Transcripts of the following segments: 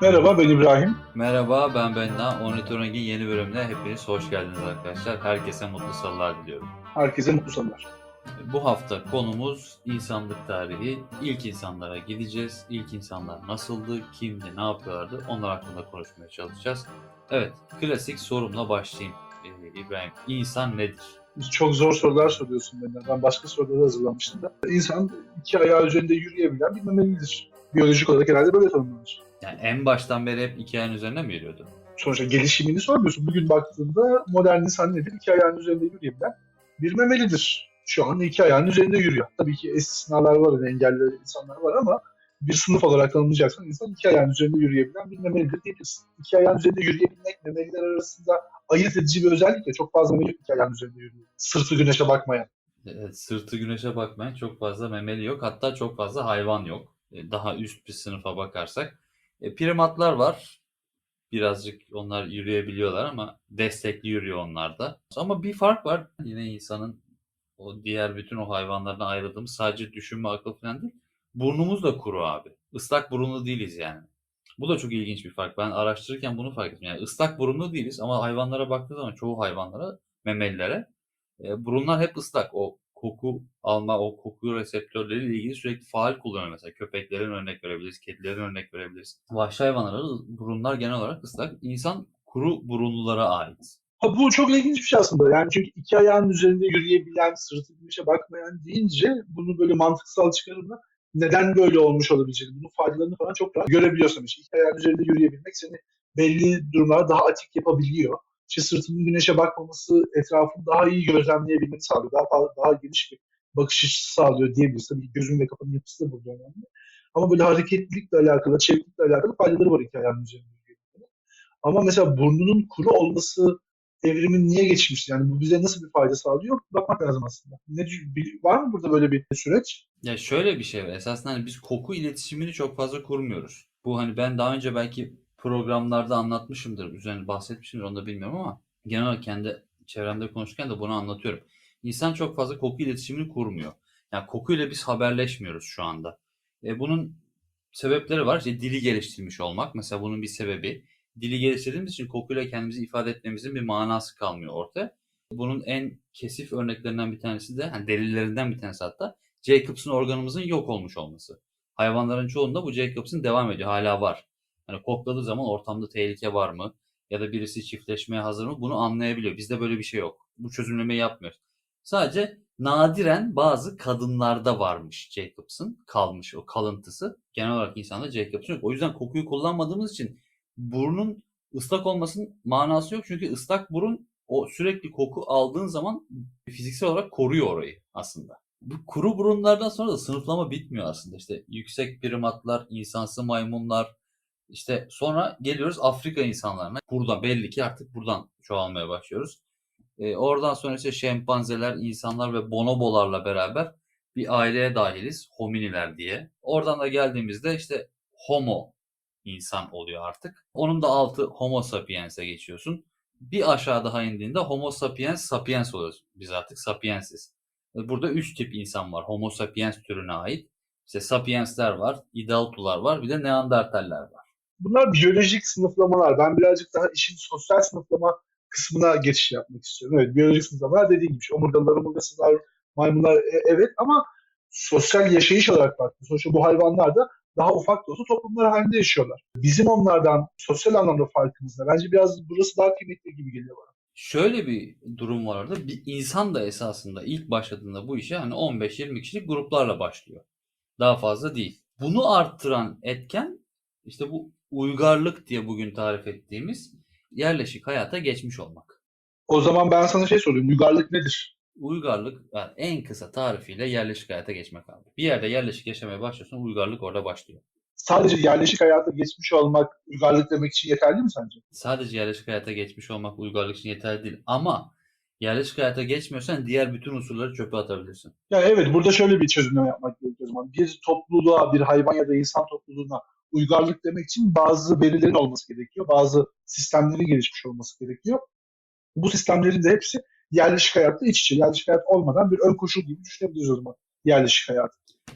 Merhaba ben İbrahim. Merhaba ben Benna. Ornitolog'in yeni bölümüne hepiniz hoş geldiniz arkadaşlar. Herkese mutlu salılar diliyorum. Herkese mutlu salılar. Bu hafta konumuz insanlık tarihi. İlk insanlara gideceğiz. İlk insanlar nasıldı, kimdi, ne yapıyorlardı onlar hakkında konuşmaya çalışacağız. Evet, klasik sorumla başlayayım ee, İbrahim. İnsan nedir? Çok zor sorular soruyorsun benden. Ben başka soruları hazırlamıştım da. İnsan iki ayağı üzerinde yürüyebilen bir memelidir. Biyolojik olarak herhalde böyle tanımlanır. Yani en baştan beri hep iki ayağın üzerinde mi yürüyordu? Sonuçta gelişimini sormuyorsun. Bugün baktığında modern insan nedir? İki ayağın üzerinde yürüyebilen bir memelidir. Şu an iki ayağın üzerinde yürüyor. Tabii ki istisnalar var, engelli insanlar var ama bir sınıf olarak tanımlayacaksan insan iki ayağın üzerinde yürüyebilen bir memelidir diyebilirsin. İki ayağın üzerinde yürüyebilmek memeliler arasında ayırt edici bir özellik ya. Çok fazla memeli iki ayağın üzerinde yürüyor. Sırtı güneşe bakmayan. Evet, sırtı güneşe bakmayan çok fazla memeli yok. Hatta çok fazla hayvan yok. E, Daha üst bir sınıfa bakarsak. E, primatlar var. Birazcık onlar yürüyebiliyorlar ama destekli yürüyor onlar da. Ama bir fark var. Yine insanın o diğer bütün o hayvanlardan ayırdığımız sadece düşünme akıl falan değil. Burnumuz da kuru abi. Islak burunlu değiliz yani. Bu da çok ilginç bir fark. Ben araştırırken bunu fark ettim. Yani ıslak burunlu değiliz ama hayvanlara baktığı zaman çoğu hayvanlara, memelilere e, burunlar hep ıslak. O koku alma, o koku reseptörleriyle ilgili sürekli faal kullanıyor mesela. Köpeklerin örnek verebiliriz, kedilerin örnek verebiliriz. Vahşi hayvanlara burunlar genel olarak ıslak. İnsan kuru burunlulara ait. Ha, bu çok ilginç bir şey aslında. Yani çünkü iki ayağın üzerinde yürüyebilen, sırtı güneşe bakmayan deyince bunu böyle mantıksal çıkarımla neden böyle olmuş olabileceğini, bunun faydalarını falan çok rahat görebiliyorsun. İşte iki ayağın üzerinde yürüyebilmek seni belli durumlarda daha atik yapabiliyor. İşte sırtının güneşe bakmaması etrafını daha iyi gözlemleyebilmeni sağlıyor. Daha, daha, geniş bir bakış açısı sağlıyor diyebiliriz. Tabii gözün ve kafanın yapısı da burada önemli. Ama böyle hareketlilikle alakalı, çeviklikle alakalı faydaları var ayağın üzerinde. Ama mesela burnunun kuru olması evrimin niye geçmiş? Yani bu bize nasıl bir fayda sağlıyor? Bakmak lazım aslında. Ne, var mı burada böyle bir süreç? Ya şöyle bir şey var. Esasında hani biz koku iletişimini çok fazla kurmuyoruz. Bu hani ben daha önce belki programlarda anlatmışımdır. Üzerine bahsetmişimdir onu da bilmiyorum ama genel olarak kendi çevremde konuşurken de bunu anlatıyorum. İnsan çok fazla koku iletişimini kurmuyor. Yani kokuyla biz haberleşmiyoruz şu anda. E, bunun sebepleri var. İşte dili geliştirmiş olmak mesela bunun bir sebebi. Dili geliştirdiğimiz için kokuyla kendimizi ifade etmemizin bir manası kalmıyor ortaya. Bunun en kesif örneklerinden bir tanesi de, hani delillerinden bir tanesi hatta Jacobs'un organımızın yok olmuş olması. Hayvanların çoğunda bu Jacobs'un devam ediyor, hala var. Hani kokladığı zaman ortamda tehlike var mı? Ya da birisi çiftleşmeye hazır mı? Bunu anlayabiliyor. Bizde böyle bir şey yok. Bu çözümlemeyi yapmıyoruz. Sadece nadiren bazı kadınlarda varmış Jacobs'ın kalmış o kalıntısı. Genel olarak insanda Jacobs'un yok. O yüzden kokuyu kullanmadığımız için burnun ıslak olmasının manası yok. Çünkü ıslak burun o sürekli koku aldığın zaman fiziksel olarak koruyor orayı aslında. Bu kuru burunlardan sonra da sınıflama bitmiyor aslında. İşte yüksek primatlar, insansı maymunlar, işte sonra geliyoruz Afrika insanlarına. Burada belli ki artık buradan çoğalmaya başlıyoruz. Ee, oradan sonra işte şempanzeler, insanlar ve bonobolarla beraber bir aileye dahiliz. Hominiler diye. Oradan da geldiğimizde işte homo insan oluyor artık. Onun da altı homo sapiens'e geçiyorsun. Bir aşağı daha indiğinde homo sapiens sapiens oluyoruz. Biz artık sapiensiz. Ve Burada üç tip insan var. Homo sapiens türüne ait. İşte sapiensler var, idaltular var, bir de neandertaller var. Bunlar biyolojik sınıflamalar. Ben birazcık daha işin sosyal sınıflama kısmına geçiş yapmak istiyorum. Evet, biyolojik sınıflamalar dediğim gibi. Omurgalılar, omurgasızlar, maymunlar e- evet ama sosyal yaşayış olarak baktığımız sonuçta bu hayvanlar da daha ufak da olsa toplumlar halinde yaşıyorlar. Bizim onlardan sosyal anlamda farkımız ne? Bence biraz burası daha kıymetli gibi geliyor bana. Şöyle bir durum var orada. Bir insan da esasında ilk başladığında bu işe hani 15-20 kişilik gruplarla başlıyor. Daha fazla değil. Bunu arttıran etken işte bu uygarlık diye bugün tarif ettiğimiz yerleşik hayata geçmiş olmak. O zaman ben sana şey sorayım. Uygarlık nedir? Uygarlık yani en kısa tarifiyle yerleşik hayata geçmek abi. Bir yerde yerleşik yaşamaya başlıyorsun uygarlık orada başlıyor. Sadece yerleşik hayata geçmiş olmak uygarlık demek için yeterli mi sence? Sadece yerleşik hayata geçmiş olmak uygarlık için yeterli değil. Ama yerleşik hayata geçmiyorsan diğer bütün unsurları çöpe atabilirsin. Yani evet burada şöyle bir çözümleme yapmak gerekiyor o zaman. Bir topluluğa, bir hayvan ya da insan topluluğuna uygarlık demek için bazı verilerin olması gerekiyor. Bazı sistemlerin gelişmiş olması gerekiyor. Bu sistemlerin de hepsi yerleşik hayatta iç içe. Yerleşik hayat olmadan bir ön koşul gibi düşünebiliriz o zaman yerleşik hayat.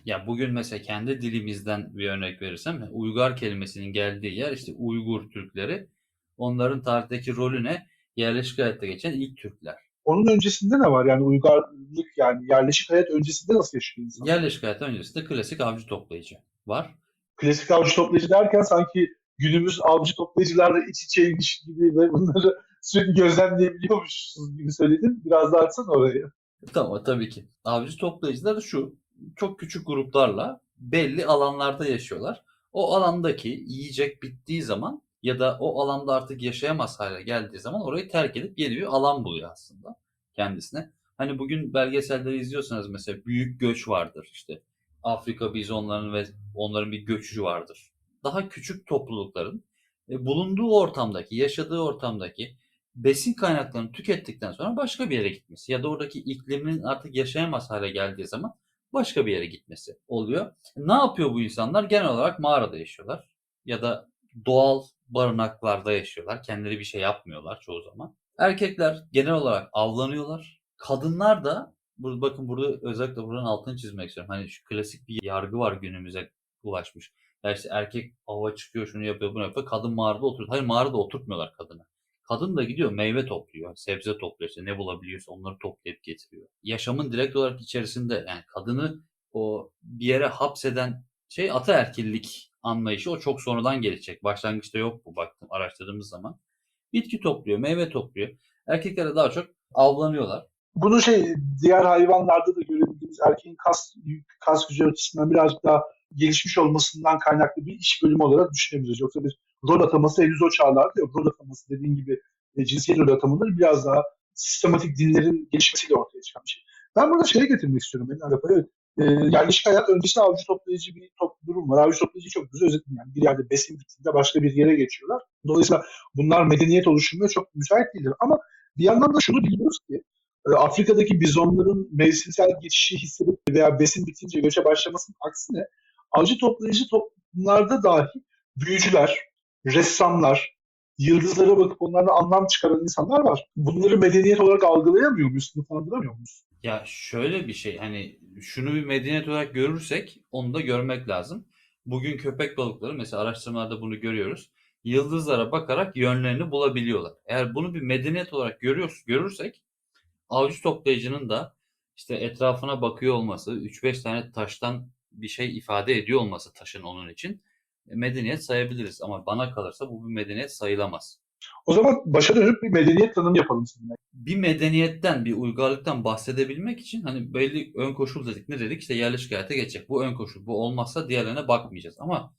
Ya bugün mesela kendi dilimizden bir örnek verirsem Uygar kelimesinin geldiği yer işte Uygur Türkleri. Onların tarihteki rolü ne? Yerleşik hayatta geçen ilk Türkler. Onun öncesinde ne var? Yani uygarlık yani yerleşik hayat öncesinde nasıl yaşıyor insan? Yerleşik hayat öncesinde klasik avcı toplayıcı var. Klasik avcı toplayıcı derken sanki günümüz avcı toplayıcılarla iç içeymiş gibi ve bunları sürekli gözlemleyebiliyormuşuz gibi söyledin. Biraz daha açsana orayı. Tamam tabii ki. Avcı toplayıcılar şu. Çok küçük gruplarla belli alanlarda yaşıyorlar. O alandaki yiyecek bittiği zaman ya da o alanda artık yaşayamaz hale geldiği zaman orayı terk edip yeni bir alan buluyor aslında kendisine. Hani bugün belgeselleri izliyorsanız mesela büyük göç vardır işte. Afrika bizonlarının ve onların bir göçü vardır. Daha küçük toplulukların e, bulunduğu ortamdaki, yaşadığı ortamdaki besin kaynaklarını tükettikten sonra başka bir yere gitmesi ya da oradaki iklimin artık yaşayamaz hale geldiği zaman başka bir yere gitmesi oluyor. Ne yapıyor bu insanlar? Genel olarak mağarada yaşıyorlar ya da doğal barınaklarda yaşıyorlar. Kendileri bir şey yapmıyorlar çoğu zaman. Erkekler genel olarak avlanıyorlar. Kadınlar da burada bakın burada özellikle buranın altını çizmek istiyorum. Hani şu klasik bir yargı var günümüze ulaşmış. Ya işte erkek ava çıkıyor şunu yapıyor bunu yapıyor. Kadın mağarada oturuyor. Hayır mağarada oturtmuyorlar kadını. Kadın da gidiyor meyve topluyor, sebze topluyor işte ne bulabiliyorsa onları toplayıp getiriyor. Yaşamın direkt olarak içerisinde yani kadını o bir yere hapseden şey ataerkillik anlayışı o çok sonradan gelecek. Başlangıçta yok bu baktım araştırdığımız zaman. Bitki topluyor, meyve topluyor. Erkekler daha çok avlanıyorlar. Bunu şey diğer hayvanlarda da görebildiğimiz erkeğin kas, kas gücü açısından birazcık daha gelişmiş olmasından kaynaklı bir iş bölümü olarak düşünebiliriz. Yoksa bir rol ataması henüz o çağlarda yok. Rol ataması dediğin gibi e, cinsiyet rol atamaları biraz daha sistematik dinlerin gelişmesiyle ortaya çıkan bir şey. Ben burada şeye getirmek istiyorum. Benim Arap'a. Evet. E, yerleşik hayat öncesinde avcı toplayıcı bir top, durum var. Avcı toplayıcı çok güzel özetleyeyim. Yani bir yerde besin bittiğinde başka bir yere geçiyorlar. Dolayısıyla bunlar medeniyet oluşumuna çok müsait değildir. Ama bir yandan da şunu biliyoruz ki Afrika'daki bizonların mevsimsel geçişi hissedip veya besin bitince göçe başlamasının aksine avcı toplayıcı toplumlarda dahi büyücüler, ressamlar, yıldızlara bakıp onlardan anlam çıkaran insanlar var. Bunları medeniyet olarak algılayamıyor muyuz, sınıflandıramıyor muyuz? Ya şöyle bir şey hani şunu bir medeniyet olarak görürsek onu da görmek lazım. Bugün köpek balıkları mesela araştırmalarda bunu görüyoruz. Yıldızlara bakarak yönlerini bulabiliyorlar. Eğer bunu bir medeniyet olarak görüyoruz, görürsek avcı toplayıcının da işte etrafına bakıyor olması, 3-5 tane taştan bir şey ifade ediyor olması taşın onun için e, medeniyet sayabiliriz. Ama bana kalırsa bu bir medeniyet sayılamaz. O zaman başa dönüp bir medeniyet tanımı yapalım sizinle. Bir medeniyetten, bir uygarlıktan bahsedebilmek için hani belli ön koşul dedik. Ne dedik? İşte yerleşik hayata geçecek. Bu ön koşul. Bu olmazsa diğerlerine bakmayacağız. Ama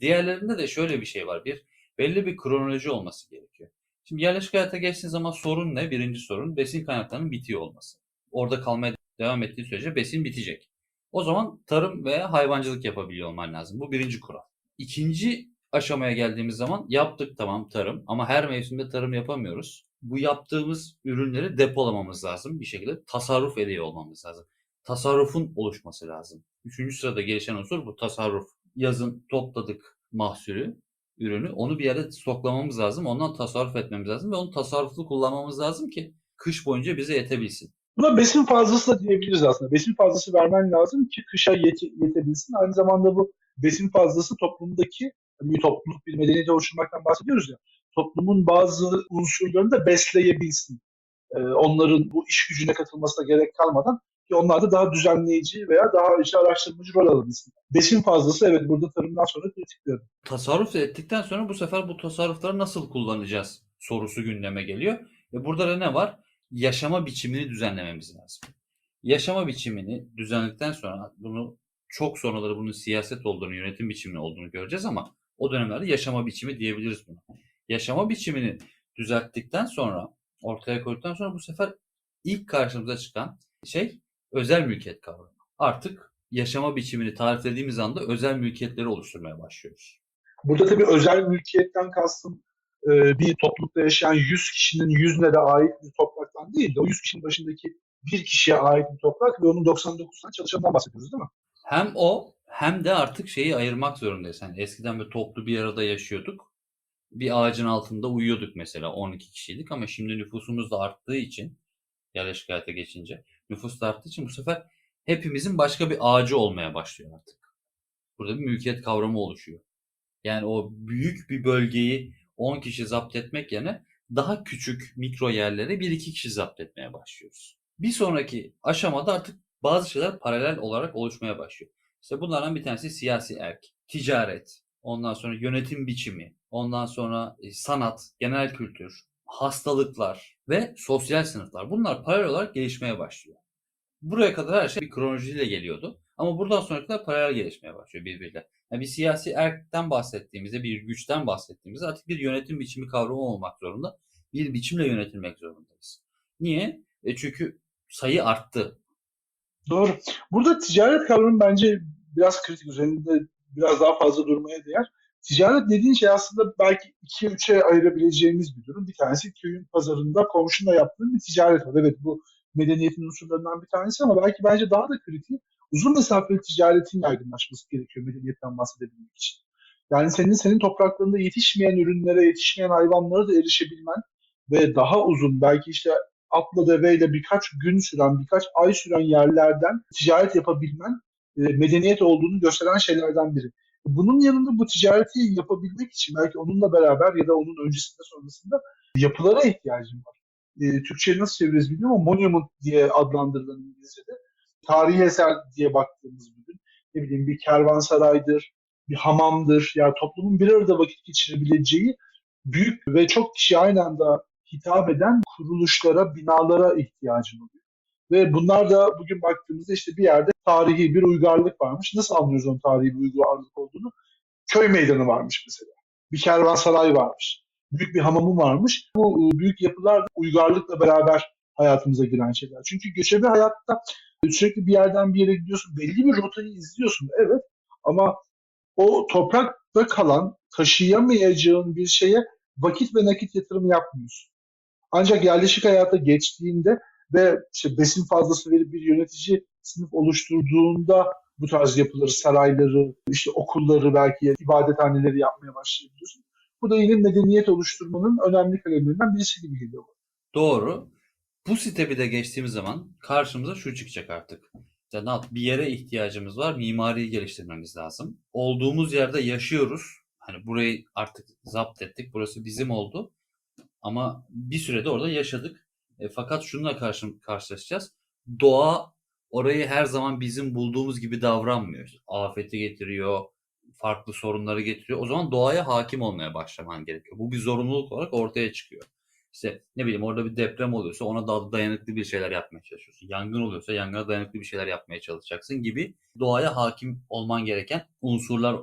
diğerlerinde de şöyle bir şey var. Bir belli bir kronoloji olması gerekiyor. Şimdi yerleşik hayata geçtiğin zaman sorun ne? Birinci sorun besin kaynaklarının bitiyor olması. Orada kalmaya devam ettiği sürece besin bitecek. O zaman tarım veya hayvancılık yapabiliyor olman lazım. Bu birinci kural. İkinci aşamaya geldiğimiz zaman yaptık tamam tarım ama her mevsimde tarım yapamıyoruz. Bu yaptığımız ürünleri depolamamız lazım. Bir şekilde tasarruf ediyor olmamız lazım. Tasarrufun oluşması lazım. Üçüncü sırada gelişen unsur bu tasarruf. Yazın topladık mahsulü, ürünü. Onu bir yerde stoklamamız lazım. Ondan tasarruf etmemiz lazım ve onu tasarruflu kullanmamız lazım ki kış boyunca bize yetebilsin. Buna besin fazlası da diyebiliriz aslında. Besin fazlası vermen lazım ki kışa yete, yetebilsin. Aynı zamanda bu besin fazlası toplumdaki bir topluluk bir medeniyet oluşturmaktan bahsediyoruz ya. Toplumun bazı unsurlarını da besleyebilsin. Ee, onların bu iş gücüne katılmasına gerek kalmadan ki onlar da daha düzenleyici veya daha işte araştırmacı rol alabilsin. Besin fazlası evet burada tarımdan sonra kritik bir adım. Tasarruf ettikten sonra bu sefer bu tasarrufları nasıl kullanacağız sorusu gündeme geliyor. E burada da ne var? Yaşama biçimini düzenlememiz lazım. Yaşama biçimini düzenledikten sonra bunu çok sonraları bunun siyaset olduğunu, yönetim biçimini olduğunu göreceğiz ama o dönemlerde yaşama biçimi diyebiliriz buna. Yaşama biçimini düzelttikten sonra, ortaya koyduktan sonra bu sefer ilk karşımıza çıkan şey özel mülkiyet kavramı. Artık yaşama biçimini tariflediğimiz anda özel mülkiyetleri oluşturmaya başlıyoruz. Burada tabii özel mülkiyetten kastım e, bir toplulukta yaşayan 100 kişinin 100'üne de ait bir topraktan değil de o 100 kişinin başındaki bir kişiye ait bir toprak ve onun 99 tane çalışanından bahsediyoruz değil mi? Hem o hem de artık şeyi ayırmak zorundayız. Yani eskiden bir toplu bir arada yaşıyorduk. Bir ağacın altında uyuyorduk mesela 12 kişiydik ama şimdi nüfusumuz da arttığı için yerleşik hayata geçince nüfus da arttığı için bu sefer hepimizin başka bir ağacı olmaya başlıyor artık. Burada bir mülkiyet kavramı oluşuyor. Yani o büyük bir bölgeyi 10 kişi zapt etmek yerine daha küçük mikro yerleri 1-2 kişi zapt etmeye başlıyoruz. Bir sonraki aşamada artık bazı şeyler paralel olarak oluşmaya başlıyor. İşte bunlardan bir tanesi siyasi erk, ticaret, ondan sonra yönetim biçimi, ondan sonra e, sanat, genel kültür, hastalıklar ve sosyal sınıflar. Bunlar paralel olarak gelişmeye başlıyor. Buraya kadar her şey bir kronolojiyle geliyordu. Ama buradan sonrakiler paralel gelişmeye başlıyor birbiriyle. Yani bir siyasi erkten bahsettiğimizde, bir güçten bahsettiğimizde artık bir yönetim biçimi kavramı olmak zorunda. Bir biçimle yönetilmek zorundayız. Niye? E çünkü sayı arttı. Doğru. Burada ticaret kavramı bence biraz kritik. Üzerinde biraz daha fazla durmaya değer. Ticaret dediğin şey aslında belki iki üçe ayırabileceğimiz bir durum. Bir tanesi köyün pazarında komşunla yaptığın bir ticaret var. Evet bu medeniyetin unsurlarından bir tanesi ama belki bence daha da kritik uzun mesafeli ticaretin yaygınlaşması gerekiyor medeniyetten bahsedebilmek için. Yani senin senin topraklarında yetişmeyen ürünlere, yetişmeyen hayvanlara da erişebilmen ve daha uzun belki işte atla deveyle birkaç gün süren, birkaç ay süren yerlerden ticaret yapabilmen e, medeniyet olduğunu gösteren şeylerden biri. Bunun yanında bu ticareti yapabilmek için belki onunla beraber ya da onun öncesinde sonrasında yapılara ihtiyacın var. E, Türkçe'ye nasıl çeviririz bilmiyorum ama monument diye adlandırılan İngilizce'de tarihi eser diye baktığımız bugün ne bileyim bir kervansaraydır, bir hamamdır. Yani toplumun bir arada vakit geçirebileceği büyük ve çok kişi aynı anda hitap eden kuruluşlara, binalara ihtiyacın oluyor. Ve bunlar da bugün baktığımızda işte bir yerde tarihi bir uygarlık varmış. Nasıl anlıyoruz onun tarihi bir uygarlık olduğunu? Köy meydanı varmış mesela. Bir kervansaray varmış. Büyük bir hamamı varmış. Bu e, büyük yapılar uygarlıkla beraber hayatımıza giren şeyler. Çünkü göçebe hayatta sürekli bir yerden bir yere gidiyorsun. Belli bir rotayı izliyorsun. Evet. Ama o toprakta kalan taşıyamayacağın bir şeye vakit ve nakit yatırımı yapmıyorsun. Ancak yerleşik hayata geçtiğinde ve işte besin fazlası verip bir yönetici sınıf oluşturduğunda bu tarz yapıları, sarayları, işte okulları belki ibadethaneleri yapmaya başlayabiliyorsun. Bu da yine medeniyet oluşturmanın önemli kalemlerinden birisi gibi geliyor. Doğru. Bu site bir de geçtiğimiz zaman karşımıza şu çıkacak artık. İşte bir yere ihtiyacımız var. Mimariyi geliştirmemiz lazım. Olduğumuz yerde yaşıyoruz. Hani burayı artık zapt ettik. Burası bizim oldu. Ama bir sürede orada yaşadık. E, fakat şununla karşı, karşılaşacağız. Doğa orayı her zaman bizim bulduğumuz gibi davranmıyor. Afeti getiriyor, farklı sorunları getiriyor. O zaman doğaya hakim olmaya başlaman gerekiyor. Bu bir zorunluluk olarak ortaya çıkıyor. İşte ne bileyim orada bir deprem oluyorsa ona daha dayanıklı bir şeyler yapmaya çalışıyorsun. Yangın oluyorsa yangına dayanıklı bir şeyler yapmaya çalışacaksın gibi doğaya hakim olman gereken unsurlar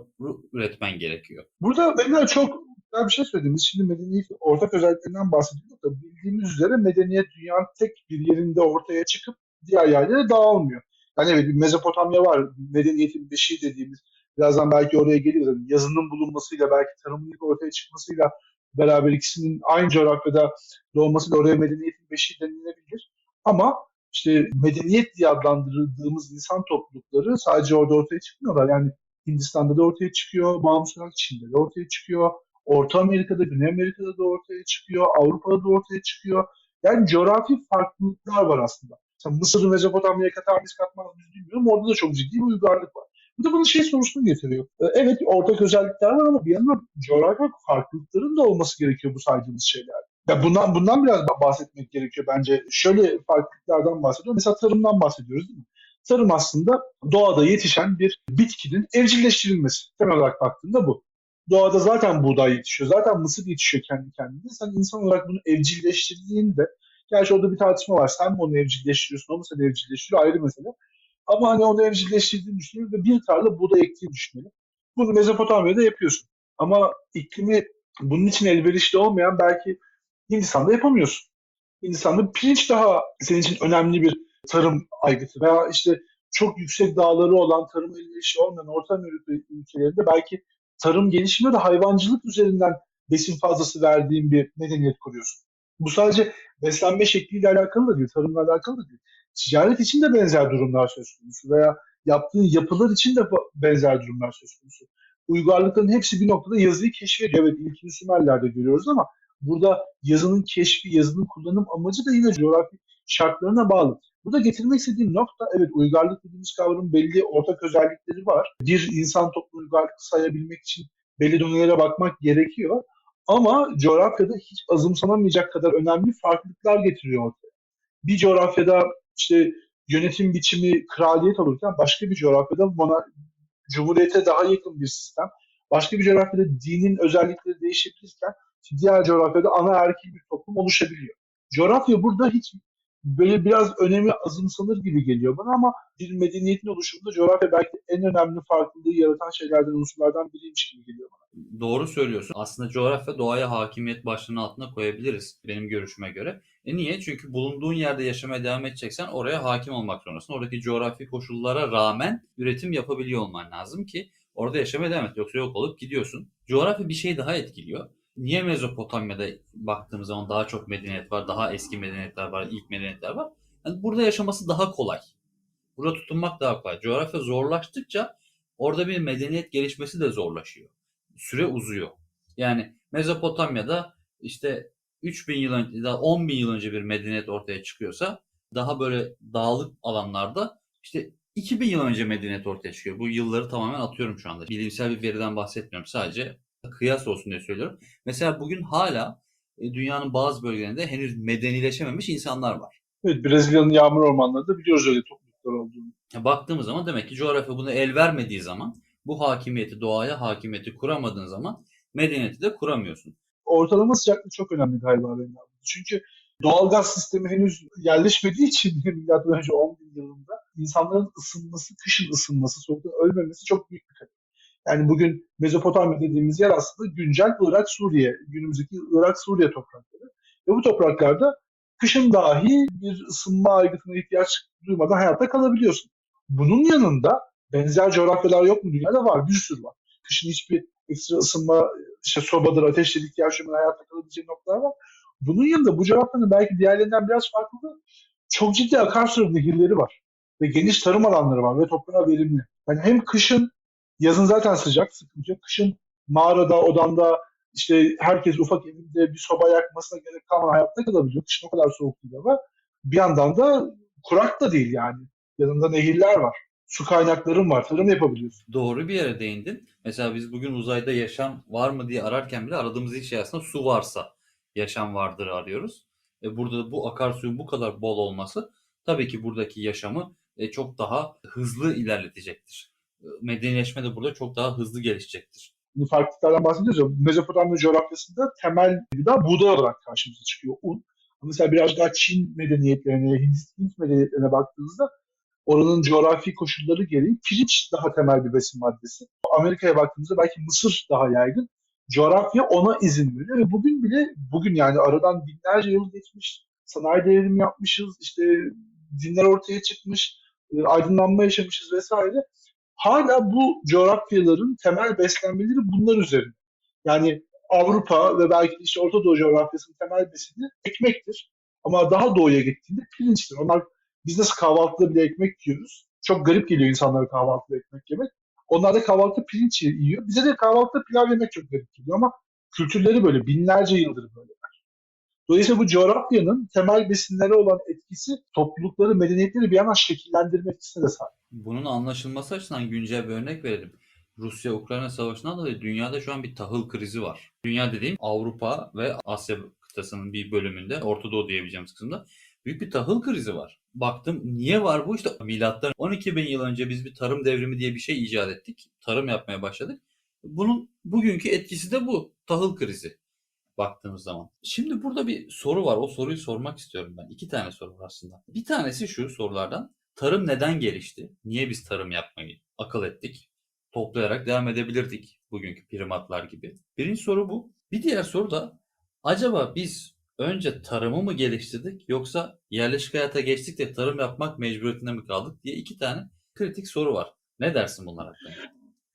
üretmen gerekiyor. Burada benim çok güzel bir şey söylediniz. Şimdi medeniyet ortak özelliklerinden bahsediyoruz da bildiğimiz üzere medeniyet dünyanın tek bir yerinde ortaya çıkıp diğer yerlere dağılmıyor. Yani evet Mezopotamya var. Medeniyetin beşiği dediğimiz. Birazdan belki oraya geliriz. Yani yazının bulunmasıyla belki tarımın ortaya çıkmasıyla beraber ikisinin aynı coğrafyada doğmasıyla oraya medeniyetin beşiği denilebilir. Ama işte medeniyet diye adlandırdığımız insan toplulukları sadece orada ortaya çıkmıyorlar. Yani Hindistan'da da ortaya çıkıyor, bağımsız Çin'de de ortaya çıkıyor, Orta Amerika'da, Güney Amerika'da da ortaya çıkıyor, Avrupa'da da ortaya çıkıyor. Yani coğrafi farklılıklar var aslında. Mesela Mısır'ı Mezopotamya'ya katar mıyız katmaz mıyız bilmiyorum. Orada da çok ciddi bir uygarlık var. Bu da bana şey sorusunu getiriyor. Ee, evet ortak özellikler var ama bir yandan coğrafi farklılıkların da olması gerekiyor bu saydığımız şeyler. Ya bundan bundan biraz bahsetmek gerekiyor bence. Şöyle farklılıklardan bahsediyorum. Mesela tarımdan bahsediyoruz değil mi? Tarım aslında doğada yetişen bir bitkinin evcilleştirilmesi. Temel olarak baktığında bu. Doğada zaten buğday yetişiyor. Zaten mısır yetişiyor kendi kendine. Sen insan olarak bunu evcilleştirdiğinde Gerçi orada bir tartışma var. Sen mi onu evcilleştiriyorsun, o mu seni evcilleştiriyor ayrı mesele. Ama hani onu evcilleştirdiğini düşünüyor ve bir tarla buğday ektiğini düşünelim. Bunu Mezopotamya'da yapıyorsun. Ama iklimi bunun için elverişli olmayan belki Hindistan'da yapamıyorsun. Hindistan'da pirinç daha senin için önemli bir tarım aygıtı veya işte çok yüksek dağları olan tarım elverişli olmayan Orta Amerika ülkelerinde belki tarım gelişimi de hayvancılık üzerinden besin fazlası verdiğin bir medeniyet kuruyorsun. Bu sadece beslenme şekliyle alakalı da değil, tarımla alakalı da değil. Ticaret için de benzer durumlar söz konusu veya yaptığın yapılar için de benzer durumlar söz konusu. Uygarlıkların hepsi bir noktada yazıyı keşfediyor. Evet ilk Sümerler'de görüyoruz ama burada yazının keşfi, yazının kullanım amacı da yine coğrafi şartlarına bağlı. Burada getirmek istediğim nokta evet uygarlık dediğimiz kavramın belli ortak özellikleri var. Bir insan toplumu uygarlık sayabilmek için belli dönemlere bakmak gerekiyor. Ama coğrafyada hiç azımsanamayacak kadar önemli farklılıklar getiriyor. Bir coğrafyada işte yönetim biçimi kraliyet olurken başka bir coğrafyada monar cumhuriyete daha yakın bir sistem. Başka bir coğrafyada dinin özellikleri değişebilirken diğer coğrafyada ana erkil bir toplum oluşabiliyor. Coğrafya burada hiç böyle biraz önemi azımsanır gibi geliyor bana ama bir medeniyetin oluşumunda coğrafya belki en önemli farklılığı yaratan şeylerden, unsurlardan biriymiş gibi geliyor bana. Doğru söylüyorsun. Aslında coğrafya doğaya hakimiyet başlığının altına koyabiliriz benim görüşüme göre. E niye? Çünkü bulunduğun yerde yaşamaya devam edeceksen oraya hakim olmak zorundasın. Oradaki coğrafi koşullara rağmen üretim yapabiliyor olman lazım ki orada yaşamaya devam et. Yoksa yok olup gidiyorsun. Coğrafya bir şey daha etkiliyor. Niye Mezopotamya'da baktığımız zaman daha çok medeniyet var, daha eski medeniyetler var, ilk medeniyetler var? Yani burada yaşaması daha kolay. Burada tutunmak daha kolay. Coğrafya zorlaştıkça orada bir medeniyet gelişmesi de zorlaşıyor. Süre uzuyor. Yani Mezopotamya'da işte 3000 yıl önce, daha 10 bin yıl önce bir medeniyet ortaya çıkıyorsa daha böyle dağlık alanlarda işte 2000 yıl önce medeniyet ortaya çıkıyor. Bu yılları tamamen atıyorum şu anda. Bilimsel bir veriden bahsetmiyorum. Sadece kıyas olsun diye söylüyorum. Mesela bugün hala e, dünyanın bazı bölgelerinde henüz medenileşememiş insanlar var. Evet Brezilya'nın yağmur ormanlarında biliyoruz öyle topluluklar olduğunu. Baktığımız zaman demek ki coğrafya bunu el vermediği zaman bu hakimiyeti, doğaya hakimiyeti kuramadığın zaman medeniyeti de kuramıyorsun. Ortalama sıcaklık çok önemli galiba benim abi. Çünkü doğalgaz sistemi henüz yerleşmediği için milattan önce 10 bin yılında insanların ısınması, kışın ısınması, soğuktan ölmemesi çok büyük bir kader. Yani bugün Mezopotamya dediğimiz yer aslında güncel Irak, Suriye, günümüzdeki Irak, Suriye toprakları. Ve bu topraklarda kışın dahi bir ısınma aygıtına ihtiyaç duymadan hayatta kalabiliyorsun. Bunun yanında benzer coğrafyalar yok mu dünyada? Var, bir sürü var. Kışın hiçbir ekstra ısınma, işte sobadır, ateştir ihtiyaç duymadan hayatta kalabileceği noktalar var. Bunun yanında bu coğrafyanın belki diğerlerinden biraz farklı çok ciddi akarsu nehirleri var. Ve geniş tarım alanları var ve toprağa verimli. Yani hem kışın Yazın zaten sıcak, sıkıntı. Kışın mağarada, odanda işte herkes ufak evinde bir soba yakmasına gerek kalmadan hayatta kalabiliyor. Kışın o kadar soğuk değil ama bir yandan da kurak da değil yani. Yanında nehirler var. Su kaynakların var. Tarım yapabiliyorsun. Doğru bir yere değindin. Mesela biz bugün uzayda yaşam var mı diye ararken bile aradığımız ilk şey aslında su varsa yaşam vardır arıyoruz. E burada bu akarsuyun bu kadar bol olması tabii ki buradaki yaşamı e, çok daha hızlı ilerletecektir medeniyleşme de burada çok daha hızlı gelişecektir. Farklılıklardan bahsediyoruz ya, Mezopotamya coğrafyasında temel gıda buğday olarak karşımıza çıkıyor, un. Mesela biraz daha Çin medeniyetlerine, Hint medeniyetlerine baktığınızda oranın coğrafi koşulları gereği pirinç daha temel bir besin maddesi. Amerika'ya baktığımızda belki Mısır daha yaygın. Coğrafya ona izin veriyor ve bugün bile, bugün yani aradan binlerce yıl geçmiş, sanayi devrimi yapmışız, işte dinler ortaya çıkmış, aydınlanma yaşamışız vesaire hala bu coğrafyaların temel beslenmeleri bunlar üzerine. Yani Avrupa ve belki işte Orta Doğu coğrafyasının temel besini ekmektir. Ama daha doğuya gittiğinde pirinçtir. Onlar biz nasıl kahvaltıda bile ekmek yiyoruz. Çok garip geliyor insanlara kahvaltıda ekmek yemek. Onlar da kahvaltıda pirinç yiyor. Bize de kahvaltıda pilav yemek çok garip geliyor ama kültürleri böyle binlerce yıldır böyle. Dolayısıyla bu coğrafyanın temel besinlere olan etkisi toplulukları, medeniyetleri bir yandan şekillendirme etkisine de sahip. Bunun anlaşılması açısından güncel bir örnek verelim. Rusya-Ukrayna savaşından dolayı dünyada şu an bir tahıl krizi var. Dünya dediğim Avrupa ve Asya kıtasının bir bölümünde, Orta Doğu diyebileceğimiz kısımda büyük bir tahıl krizi var. Baktım niye var bu? İşte milattan 12 bin yıl önce biz bir tarım devrimi diye bir şey icat ettik. Tarım yapmaya başladık. Bunun bugünkü etkisi de bu. Tahıl krizi baktığımız zaman. Şimdi burada bir soru var. O soruyu sormak istiyorum ben. İki tane soru var aslında. Bir tanesi şu sorulardan. Tarım neden gelişti? Niye biz tarım yapmayı akıl ettik? Toplayarak devam edebilirdik. Bugünkü primatlar gibi. Birinci soru bu. Bir diğer soru da acaba biz önce tarımı mı geliştirdik yoksa yerleşik hayata geçtik de tarım yapmak mecburiyetinde mi kaldık diye iki tane kritik soru var. Ne dersin bunlar hakkında?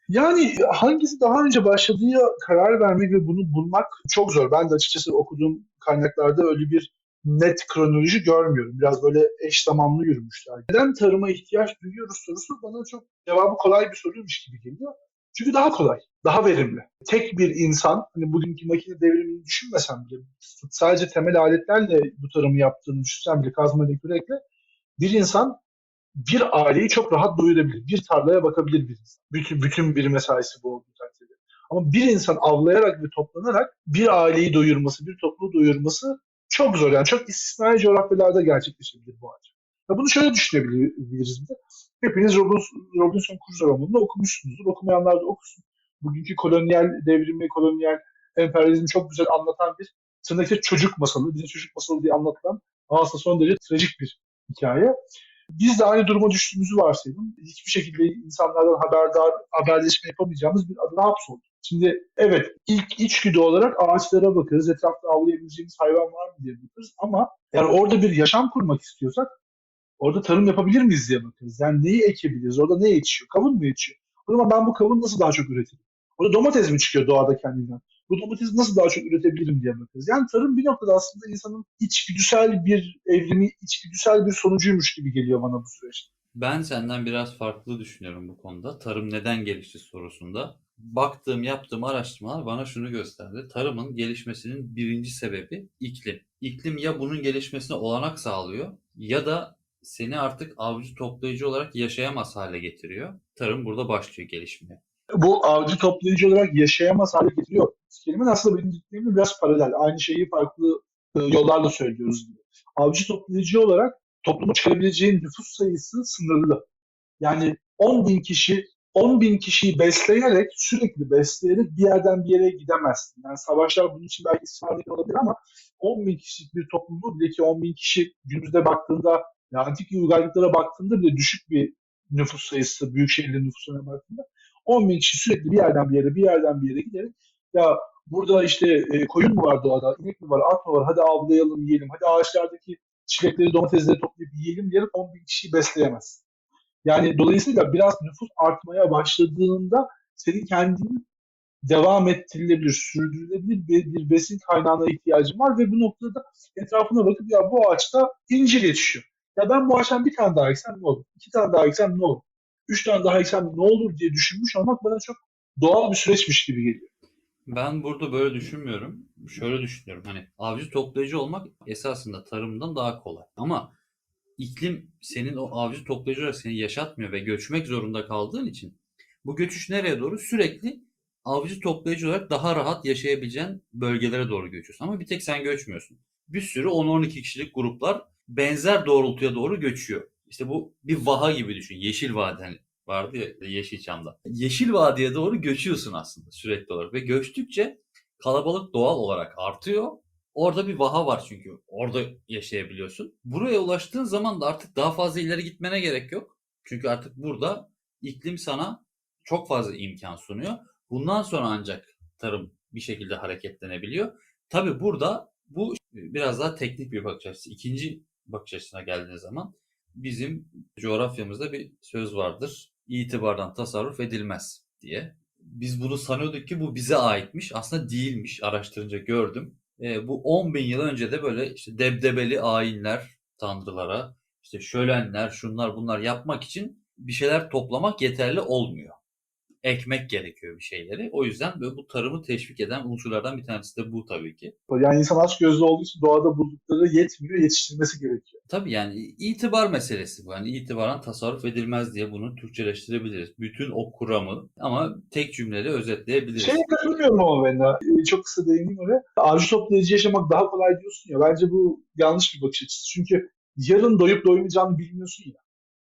Yani hangisi daha önce başladığı karar vermek ve bunu bulmak çok zor. Ben de açıkçası okuduğum kaynaklarda öyle bir net kronoloji görmüyorum. Biraz böyle eş zamanlı yürümüşler. Neden tarıma ihtiyaç duyuyoruz sorusu bana çok cevabı kolay bir soruymuş gibi geliyor. Çünkü daha kolay, daha verimli. Tek bir insan, hani bugünkü makine devrimini düşünmesem bile, sadece temel aletlerle bu tarımı yaptığını düşünsem bile, kazma ile kürekle, Bir insan bir aileyi çok rahat doyurabilir. Bir tarlaya bakabilir bir insan. Bütün, bütün bir mesaisi bu olduğu takdirde. Ama bir insan avlayarak ve toplanarak bir aileyi doyurması, bir topluluğu doyurması çok zor. Yani çok istisnai coğrafyalarda gerçekleşebilir bu ancak. Ya bunu şöyle düşünebiliriz bir de. Hepiniz Robinson, Robinson Crusoe romanını okumuşsunuzdur. Okumayanlar da okusun. Bugünkü kolonyal devrimi, kolonyal emperyalizmi çok güzel anlatan bir tırnakta çocuk masalı, bize çocuk masalı diye anlatılan aslında son derece trajik bir hikaye. Biz de aynı duruma düştüğümüzü varsayalım. Hiçbir şekilde insanlardan haberdar, haberleşme yapamayacağımız bir adına hapsolduk. Şimdi evet ilk içgüdü olarak ağaçlara bakarız, etrafta avlayabileceğimiz hayvan var mı diye bakarız ama yani orada bir yaşam kurmak istiyorsak orada tarım yapabilir miyiz diye bakarız. Yani neyi ekebiliriz, orada ne yetişiyor, kavun mu yetişiyor? O ben bu kavun nasıl daha çok üretirim? Orada domates mi çıkıyor doğada kendinden? Bu domatesi nasıl daha çok üretebilirim diye bakarız. Yani tarım bir noktada aslında insanın içgüdüsel bir evrimi, içgüdüsel bir sonucuymuş gibi geliyor bana bu süreçte. Ben senden biraz farklı düşünüyorum bu konuda. Tarım neden gelişti sorusunda. Baktığım, yaptığım araştırmalar bana şunu gösterdi. Tarımın gelişmesinin birinci sebebi iklim. İklim ya bunun gelişmesine olanak sağlıyor ya da seni artık avcı toplayıcı olarak yaşayamaz hale getiriyor. Tarım burada başlıyor gelişmeye. Bu avcı toplayıcı olarak yaşayamaz hale getiriyor. Kelimenin aslında benim dediklerimle biraz paralel. Aynı şeyi farklı e, yollarla söylüyoruz. Avcı toplayıcı olarak topluma çıkarabileceğin nüfus sayısı sınırlı. Yani 10 bin kişi 10 bin kişiyi besleyerek, sürekli besleyerek bir yerden bir yere gidemezsin. Yani savaşlar bunun için belki istisnai olabilir ama 10 bin kişilik bir toplumu bile ki 10 bin kişi günümüzde baktığında, ya antik uygarlıklara baktığında bile düşük bir nüfus sayısı, büyük şehirlerin nüfusuna baktığında 10 bin kişi sürekli bir yerden bir yere, bir yerden bir yere giderek ya burada işte e, koyun mu var doğada, inek mi var, at mı var, hadi avlayalım, yiyelim, hadi ağaçlardaki çilekleri, domatesleri toplayıp yiyelim diyerek 10 bin kişiyi besleyemez. Yani dolayısıyla biraz nüfus artmaya başladığında senin kendini devam ettirilebilir, sürdürülebilir bir, bir besin kaynağına ihtiyacın var ve bu noktada etrafına bakıp ya bu ağaçta incir yetişiyor. Ya ben bu ağaçtan bir tane daha eksem ne olur? İki tane daha eksem ne olur? Üç tane daha eksem ne olur diye düşünmüş olmak bana çok doğal bir süreçmiş gibi geliyor. Ben burada böyle düşünmüyorum. Şöyle düşünüyorum. Hani avcı toplayıcı olmak esasında tarımdan daha kolay. Ama iklim senin o avcı toplayıcı olarak seni yaşatmıyor ve göçmek zorunda kaldığın için bu göçüş nereye doğru? Sürekli avcı toplayıcı olarak daha rahat yaşayabileceğin bölgelere doğru göçüyorsun. Ama bir tek sen göçmüyorsun. Bir sürü 10-12 kişilik gruplar benzer doğrultuya doğru göçüyor. İşte bu bir vaha gibi düşün. Yeşil vadi hani vardı ya Yeşilçam'da. Yeşil vadiye doğru göçüyorsun aslında sürekli olarak ve göçtükçe kalabalık doğal olarak artıyor. Orada bir vaha var çünkü. Orada yaşayabiliyorsun. Buraya ulaştığın zaman da artık daha fazla ileri gitmene gerek yok. Çünkü artık burada iklim sana çok fazla imkan sunuyor. Bundan sonra ancak tarım bir şekilde hareketlenebiliyor. Tabi burada bu biraz daha teknik bir bakış açısı. İkinci bakış açısına geldiğiniz zaman bizim coğrafyamızda bir söz vardır. İtibardan tasarruf edilmez diye. Biz bunu sanıyorduk ki bu bize aitmiş. Aslında değilmiş. Araştırınca gördüm. E, bu 10 bin yıl önce de böyle işte debdebeli ayinler tanrılara, işte şölenler, şunlar bunlar yapmak için bir şeyler toplamak yeterli olmuyor. Ekmek gerekiyor bir şeyleri. O yüzden böyle bu tarımı teşvik eden unsurlardan bir tanesi de bu tabii ki. Yani insan aç gözlü olduğu için doğada buldukları yetmiyor, yetiştirmesi gerekiyor. Tabii yani itibar meselesi bu. Yani itibaran tasarruf edilmez diye bunu Türkçeleştirebiliriz. Bütün o kuramı ama tek cümleyle özetleyebiliriz. Şeye katılmıyorum ama ben de. Çok kısa değineyim oraya. Avcı toplayıcı yaşamak daha kolay diyorsun ya. Bence bu yanlış bir bakış açısı. Çünkü yarın doyup doymayacağını bilmiyorsun ya.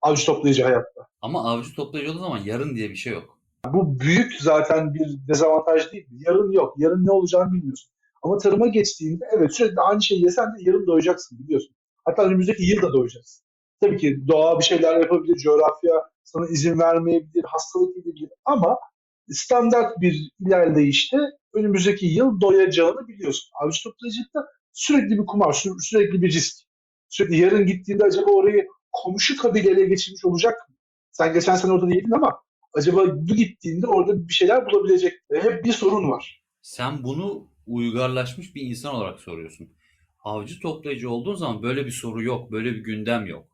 Avcı toplayıcı hayatta. Ama avcı toplayıcı olduğu zaman yarın diye bir şey yok. Bu büyük zaten bir dezavantaj değil? Yarın yok. Yarın ne olacağını bilmiyorsun. Ama tarıma geçtiğinde evet sürekli aynı şeyi yesen de yarın doyacaksın biliyorsun. Hatta önümüzdeki yıl da doyacaksın. Tabii ki doğa bir şeyler yapabilir, coğrafya sana izin vermeyebilir, hastalık edebilir ama standart bir ilerleyişte önümüzdeki yıl doyacağını biliyorsun. Avcı toplayıcılıkta sürekli bir kumar, sü- sürekli bir risk. Sürekli yarın gittiğinde acaba orayı komşu kabileyle geçirmiş olacak mı? Sen geçen sene orada değildin ama acaba bu gittiğinde orada bir şeyler bulabilecek. E, hep bir sorun var. Sen bunu uygarlaşmış bir insan olarak soruyorsun. Avcı toplayıcı olduğun zaman böyle bir soru yok, böyle bir gündem yok.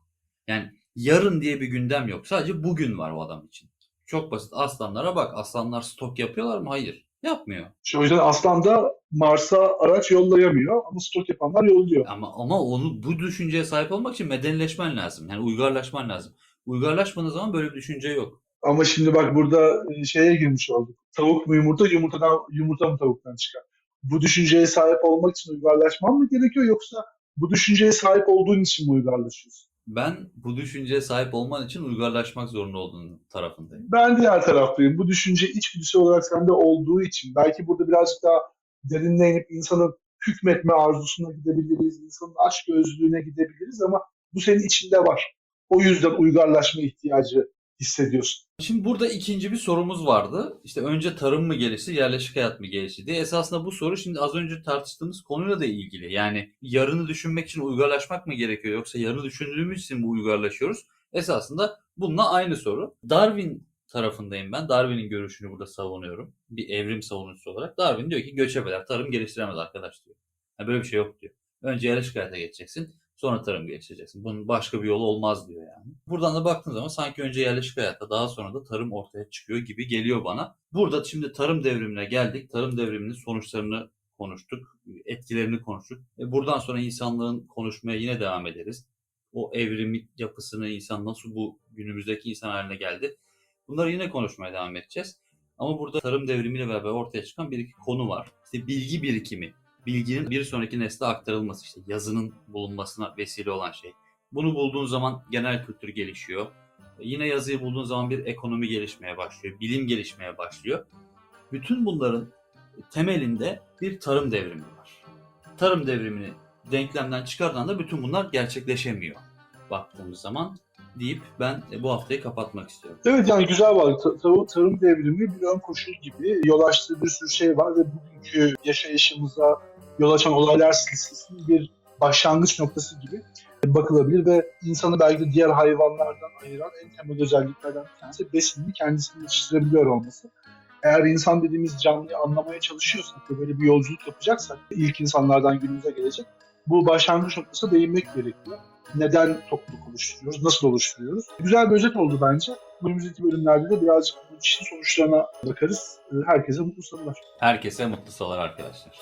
Yani yarın diye bir gündem yok. Sadece bugün var o adam için. Çok basit. Aslanlara bak. Aslanlar stok yapıyorlar mı? Hayır. Yapmıyor. İşte o yüzden Aslan da Mars'a araç yollayamıyor ama stok yapanlar yolluyor. Ama ama onu bu düşünceye sahip olmak için medenileşmen lazım. Yani uygarlaşman lazım. Uygarlaşmadığın zaman böyle bir düşünce yok. Ama şimdi bak burada e, şeye girmiş olduk. Tavuk mu yumurta, yumurtadan yumurta mı tavuktan çıkar? Bu düşünceye sahip olmak için uygarlaşman mı gerekiyor yoksa bu düşünceye sahip olduğun için mi uygarlaşıyorsun? Ben bu düşünceye sahip olman için uygarlaşmak zorunda olduğun tarafındayım. Ben diğer taraftayım. Bu düşünce içgüdüsel olarak sende olduğu için belki burada birazcık daha derinine inip insanın hükmetme arzusuna gidebiliriz, insanın aç gözlüğüne gidebiliriz ama bu senin içinde var. O yüzden uygarlaşma ihtiyacı hissediyorsun. Şimdi burada ikinci bir sorumuz vardı. İşte önce tarım mı gelişti, yerleşik hayat mı gelişti diye. Esasında bu soru şimdi az önce tartıştığımız konuyla da ilgili. Yani yarını düşünmek için uygarlaşmak mı gerekiyor yoksa yarını düşündüğümüz için mi uygarlaşıyoruz? Esasında bununla aynı soru. Darwin tarafındayım ben. Darwin'in görüşünü burada savunuyorum. Bir evrim savunucusu olarak. Darwin diyor ki göçebeler tarım geliştiremez arkadaş diyor. Yani böyle bir şey yok diyor. Önce yerleşik hayata geçeceksin. Sonra tarım geliştireceksin. Bunun başka bir yolu olmaz diyor yani. Buradan da baktığın zaman sanki önce yerleşik hayatta daha sonra da tarım ortaya çıkıyor gibi geliyor bana. Burada şimdi tarım devrimine geldik. Tarım devriminin sonuçlarını konuştuk. Etkilerini konuştuk. E buradan sonra insanlığın konuşmaya yine devam ederiz. O evrim yapısını insan nasıl bu günümüzdeki insan haline geldi. Bunları yine konuşmaya devam edeceğiz. Ama burada tarım devrimiyle beraber ortaya çıkan bir iki konu var. İşte bilgi birikimi bilginin bir sonraki nesle aktarılması işte yazının bulunmasına vesile olan şey. Bunu bulduğun zaman genel kültür gelişiyor. Yine yazıyı bulduğun zaman bir ekonomi gelişmeye başlıyor, bilim gelişmeye başlıyor. Bütün bunların temelinde bir tarım devrimi var. Tarım devrimini denklemden çıkardan da bütün bunlar gerçekleşemiyor baktığımız zaman deyip ben bu haftayı kapatmak istiyorum. Evet yani güzel var. Ta- ta- tarım devrimi bir ön koşul gibi yol açtığı bir sürü şey var ve bugünkü yaşayışımıza yol açan olaylar silsilesinin bir başlangıç noktası gibi bakılabilir ve insanı belki diğer hayvanlardan ayıran en temel özelliklerden bir tanesi besinini kendisini yetiştirebiliyor olması. Eğer insan dediğimiz canlıyı anlamaya çalışıyorsak ve böyle bir yolculuk yapacaksak ilk insanlardan günümüze gelecek bu başlangıç noktasına değinmek gerekiyor. Neden topluluk oluşturuyoruz, nasıl oluşturuyoruz? Güzel bir özet oldu bence. Önümüzdeki bölümlerde de birazcık bu işin sonuçlarına bakarız. Herkese mutlu sabırlar. Herkese mutlu salar arkadaşlar.